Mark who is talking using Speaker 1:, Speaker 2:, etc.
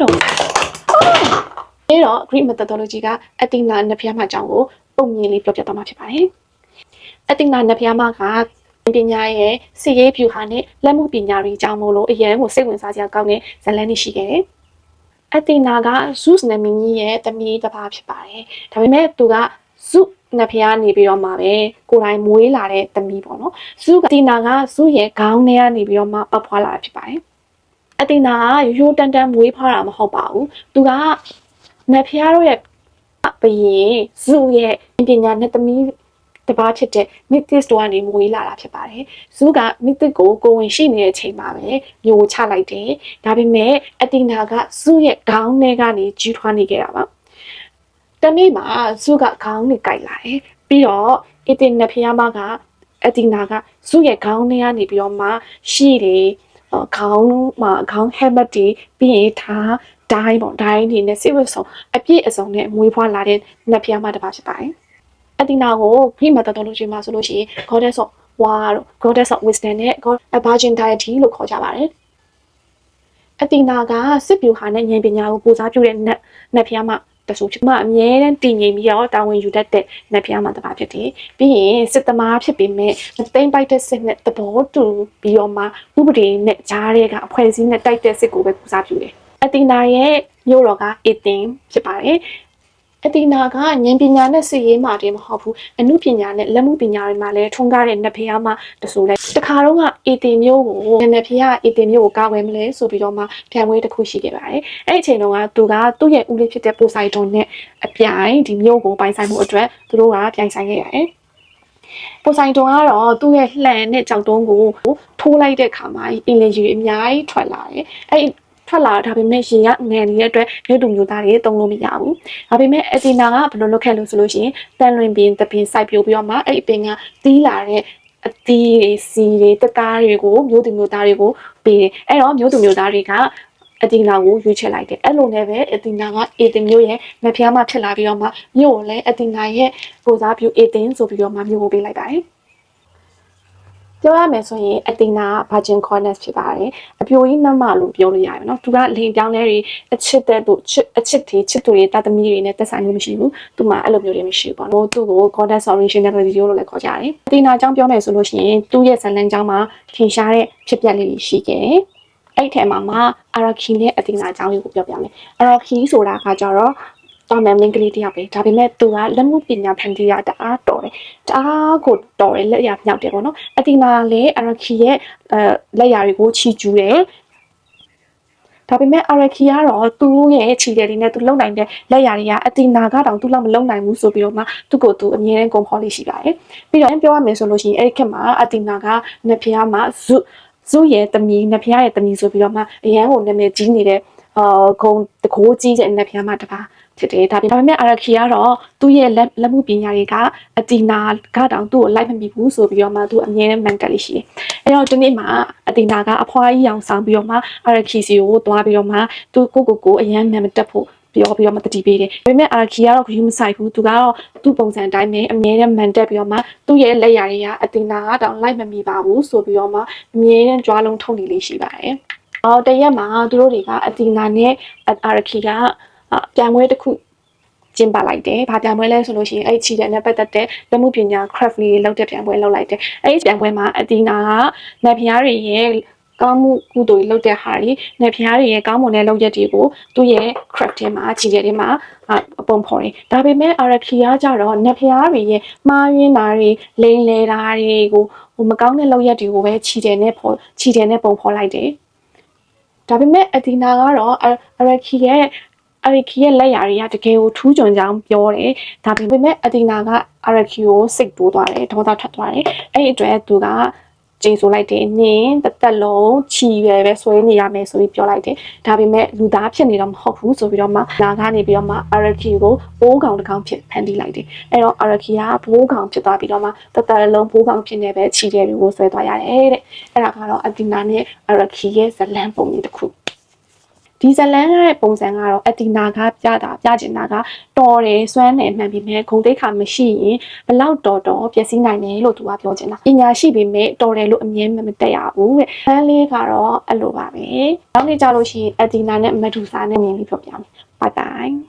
Speaker 1: တော့အဲ့တော့ Greek methodology ကအတိနာနှစ်ဖျားမှအကြောင်းကိုပုံမြင်လေးပြောပြသွားမှာဖြစ်ပါတယ်အတိနာနှစ်ဖျားမှကပညာရဲ့စီရေးဖြူဟာနဲ့လက်မှုပညာတွေအကြောင်းမို့လို့အရန်ကိုစိတ်ဝင်စားစရာကောင်းတဲ့ဇာတ်လမ်းတွေရှိခဲ့တယ်အတိနာက Zeus နာမည်ကြီးရဲ့သမီးတစ်ပါးဖြစ်ပါတယ်ဒါပေမဲ့သူက Zeus နှစ်ဖျားနေပြီးတော့မှပဲကိုယ်တိုင်မွေးလာတဲ့သမီးပေါ့နော်။ Zeus ကတိနာက Zeus ရဲ့ခေါင်းထဲကနေပြီးတော့မှပတ်ဖွာလာတာဖြစ်ပါတယ်။ အတိနာကရိုးရိုးတန်တန်မွေးဖွာတာမဟုတ်ပါဘူး။သူကနှစ်ဖျားတို့ရဲ့ဘယင် Zeus ရဲ့ပညာနဲ့သမီးတပါးဖြစ်တဲ့ Mythis တို့ကနေမွေးလာတာဖြစ်ပါတယ်။ Zeus က Mythis ကိုကိုဝင်ရှိနေတဲ့အချိန်မှာပဲမျိုးချလိုက်တယ်။ဒါပေမဲ့အတိနာက Zeus ရဲ့ခေါင်းထဲကနေကြီးထွားနေခဲ့တာပါ။တနေ့မှာစုကခေါင်းနဲ့ကြိုက်လာတယ်ပြီးတော့အတင်နဖျားမကအတီနာကစုရဲ့ခေါင်းထဲကနေပြီးတော့မှရှိတယ် ခေါင်းမှာခေါင်း helmet တွေပြီးရင်ထားဒိုင်းပေါ့ဒိုင်းနေနဲ့စိတ်ဝတ်ဆောင်အပြည့်အစုံနဲ့မွေးဖွားလာတဲ့နဖျားမတစ်ပါးဖြစ်ပါတယ်အတီနာကို Greek methodology မှာဆိုလို့ရှိရင် goddess of war တို့ goddess of wisdom နဲ့ god virgin deity လို့ခေါ်ကြပါတယ်အတီနာကစစ်ပြူဟာနဲ့ဉာဏ်ပညာကိုပူစားပြုတဲ့နတ်နတ်ဖျားမ တဆူဖြစ်မှအမြဲတမ်းတည်ငြိမ်ပြီးတော့တာဝန်ယူတတ်တဲ့နတ်ဖျားမှာတပါဖြစ်တယ်။ပြီးရင်စစ်သမားဖြစ်ပေမဲ့မသိမ့်ပိုက်တဲ့စစ်နဲ့သဘောတူပြီးတော့မှဥပဒေနဲ့ကြားတဲ့ကအဖွဲ့အစည်းနဲ့တိုက်တဲ့စစ်ကိုပဲပူစားပြုတယ်။အတီနာရဲ့မြို့တော်ကအေသင်ဖြစ်ပါတယ်။ အတီနာကဉာဏ်ပညာနဲ့စစ်ရေးမှာတည်းမဟုတ်ဘူးအမှုပညာနဲ့လက်မှုပညာတွေမှာလည်းထွန်းကားတဲ့နတ်ဖျားမှာတဆူလဲတခါတော့ကအေတီမျိုးကိုနတ်ဖျားအေတီမျိုးကိုကာဝယ်မလဲဆိုပြီးတော့မှဖြံဝဲတစ်ခုရှိခဲ့ပါတယ်အဲ့ဒီအချိန်တုန်းကသူကသူ့ရဲ့ဦးလေးဖြစ်တဲ့ပိုစိုက်ဒွန်နဲ့အပြိုင်ဒီမျိုးကိုပိုင်ဆိုင်မှုအတွက်သူတို့ကပြိုင်ဆိုင်ခဲ့ရတယ်ပိုဆိုင်တုံကတော့သူ့ရဲ့လှန်နဲ့ကြောက်တုံးကိုထိုးလိုက်တဲ့ခါမှာအင်လင်ကြီးအများကြီးထွက်လာတယ်။အဲ့ ထွက်လာဒါပေမဲ့ရေကငန်နေတဲ့အတွက်မြို့သူမြို့သားတွေတုံးလို့မရဘူး။ဒါပေမဲ့အတီနာကဘယ်လိုလုပ်ခဲ့လို့ဆိုလို့ရှိရင်တန်လွင်ပင်တပင်စိုက်ပြိုးပြီးတော့မှအဲ့ဒီပင်ကတီးလာတဲ့အသီးတွေစီတွေတကားတွေကိုမြို့သူမြို့သားတွေကိုပေးတယ်။အဲ့တော့မြို့သူမြို့သားတွေကအတီနာကိုရွေးချယ်လိုက်တယ်အဲ့လိုနဲ့ပဲအတီနာကအေတင်မျိုးရဲ့မဖျားမှဖြစ်လာပြီးတော့မှမြို့ကိုလည်းအတီနာရဲ့ကိုစားပြုအေတင်ဆိုပြီးတော့မှမြို့ကိုပေးလိုက်ပါတယ် ပြောရမယ်ဆိုရင်အတီနာ Virgin Corners ဖြစ်ပါတယ်အပြိုကြီးနှမလို့ပြောလို့ရတယ်နော်သူကလိန်ပြောင်းလဲတွေအချစ်တဲ့သူအချစ်တွေချစ်သူတွေတသမီးတွေနဲ့သက်ဆိုင်မှုမရှိဘူးသူမှအဲ့လိုမျိုးတွေမရှိဘူးပေါ့နော်သူ့ကို Goddess Original Radio လို့လည်းခေါ်ကြတယ်အတီနာအကြောင်းပြောမယ်ဆိုလို့ရှိရင်သူ့ရဲ့ဇာတ်လမ်းကြောင်းမှာထင်ရှားတဲ့ဖြစ်ပျက်လေးတွေရှိခဲ့တယ်အဲ့ထဲမှာမှအာရခီနဲ့အတင်နာအကြောင်းလေးကိုပြောပြမယ်အာရခီဆိုတာကကြတော့ တော်မယ်မင်းကလေးတယောက်ပဲဒါပေမဲ့သူကလက်မှုပညာဖန်တီးရတအားတော်တယ်တအားကိုတော်တယ်လက်ရမြောက်တယ်ပေါ့နော်အတင်နာလည်းအာရခီရဲ့အဲလက်ရတွေကိုချီကျူးတယ်ဒါပေမဲ့အာရခီကတော့သူ့ရဲ့ခြေတယ်လေးနဲ့သူလုံနိုင်တဲ့လက်ရာတွေကအတီနာကတောင်သူ့လောက်မလုံနိုင်ဘူးဆိုပြီးတော့မှသူ့ကိုယ်သူအမြဲတမ်းကွန်ဖော်လေးရှိပါတယ်ပြီးတော့ပြောရမယ်ဆိုလို့ရှိရင်အဲ့ဒီခေတ်မှာအတီနာကနှစ်ဖျားမှာဇုဇုရဲ့တမီနဖျားရဲ့တမီဆိုပြီးတော့မှအရန်ကိုနာမည်ကြီးနေတဲ့အာဂုံတကိုးကြီးတဲ့နဖျားမှာတပါ ဖြစ်တယ်ဒါပေမဲ့အာရခီကတော့သူ့ရဲ့လက်လက်မှုပညာတွေကအတီနာကတောင်သူ့ကိုလိုက်မမီဘူးဆိုပြီးတော့မှသူအမြဲတမ်း mentally ရှိတယ်အဲ့တော့ဒီနေ့မှာအတီနာကအဖွားကြီးအောင်ဆောင်ပြီးတော့မှအာရခီစီကိုသွားပြီးတော့မှသူကိုကိုကိုအရန်နာမတက်ဖို့ပြောပြီးတော့မတတိပေးတယ်။ဒါပေမဲ့အာခီကတော့ဂယူးမဆိုင်ဘူး။သူကတော့သူ့ပုံစံအတိုင်းပဲအမြဲတမ်းမန်တက်ပြီးတော့မှသူ့ရဲ့လက်ရာတွေကအတင်နာကတောင်လိုက်မမီပါဘူးဆိုပြီးတော့မှအမြဲတမ်းကြွားလုံးထုံနေလေးရှိပါတယ်။အော်တရက်မှာသူတို့တွေကအတင်နာနဲ့အာခီက ပြန်ပွဲတစ်ခုကျင်းပလိုက်တယ်။ဘာပြန်ပွဲလဲဆိုလို့ရှိရင်အဲ့ချီတဲ့နဲ့ပတ်သက်တဲ့လက်မှုပညာ craft လေးတွေလုပ်တဲ့ပြန်ပွဲလုပ်လိုက်တယ်။အဲ့ဒီပြန်ပွဲမှာအတီနာကလက်ဖျားတွေရဲ့ကောင်းမှုကုသိုလ်လုပ်တဲ့ဟာတွေနေဖျားတွေရဲ့ကောင်းမွန်တဲ့လုပ်ရက်တွေကိုသူ့ရဲ့ craft ထဲမှာခြေထဲမှာအပုံဖော်တယ်ဒါပေမဲ့ RK ကကြတော့နေဖျားတွေရဲ့မှားယွင်းတာတွေလိမ်လဲတာတွေကိုဟိုမကောင်းတဲ့လုပ်ရက်တွေကိုပဲခြေထဲနဲ့ဖော်ခြေထဲနဲ့ပုံဖော်လိုက်တယ်ဒါပေမဲ့အဒီနာကတော့ RK ရဲ့ အရီခီရဲ့လက်ရာတွေကတကယ်ကိုထူးချွန်ကြောင်းပြောတယ်။ဒါပေမဲ့အဒီနာကအရီခီကိုစိတ်တိုးသွားတယ်ဒေါသထွက်သွားတယ်။အဲ့ဒီအတွက်သူကကျေဆိုလိုက်တယ်နင်းတသက်လုံးချီပဲပဲဆွဲနေရမယ်ဆိုပြီးပြောလိုက်တယ်ဒါပေမဲ့လူသားဖြစ်နေတော့မဟုတ်ဘူးဆိုပြီးတော့မှနာကနေပြီးတော့မှအာရခီကိုဘိုးကောင်တစ်ကောင်ဖြစ်ဖန်တီးလိုက်တယ်အဲ့တော့အာရခီကဘိုးကောင်ဖြစ်သွားပြီးတော့မှတသက်လုံးဘိုးကောင်ဖြစ်နေပဲချီတယ်တွေကိုဆွဲသွားရတယ်တဲ့အဲ့ဒါကတော့အတီနာနဲ့အာရခီရဲ့ဇလန်ပုံလေးတစ်ခု ဒီဇလန်ရဲ့ပုံစံကတော့အတီနာကပြတာပြကျင်တာကတော်တယ်စွမ်းတယ်မှန်ပြီမဲ့ဂုံတိတ်ခါမရှိရင်ဘလောက်တော်တော်ပျက်စီးနိုင်တယ်လို့သူကပြောချင်တာပညာရှိပေမဲ့တော်တယ်လို့အမြဲမတက်ရဘူးတဲ့။ဘန်းလေးကတော့အဲ့လိုပါပဲ။နောက်နေ့ကြလို့ရှိရင်အတီနာနဲ့မဒူစာနဲ့မြင်လေးပြောပြမယ်။ Bye bye